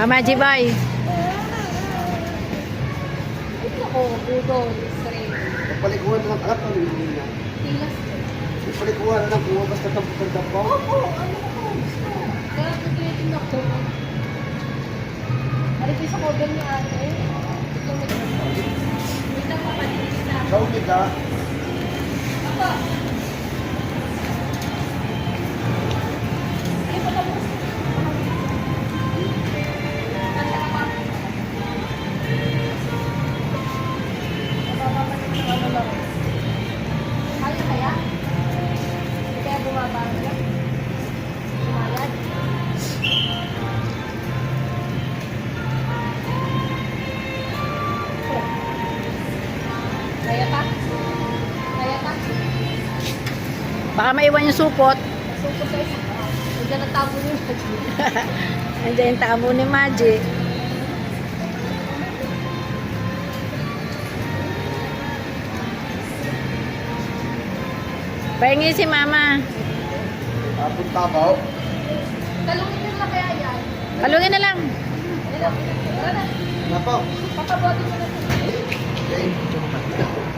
Ah, Maji Boy. Ako, budol, straight. Palikuhan na ng ng Lina. Tilas. Palikuhan na ng buwa basta tapos ng tapaw. Opo, ano ko, gusto. Kaya pagkilitin ako. Ari sa cover ni ate. Ito may Wait lang, papalitin na. Ikaw kita. Apa? Pa? Kaya pa? Baka maiwan yung supot. Suko sa isa. Hindi na tabo niyo. Andiyan yung tamo ni Maji. Pahingi si Mama. Tapos tabaw. Talungin na kaya yan. Halungin na lang. Lang. Tara na. Napaw. Papabotin mo na. Okay.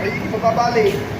Ay, hindi pa babali.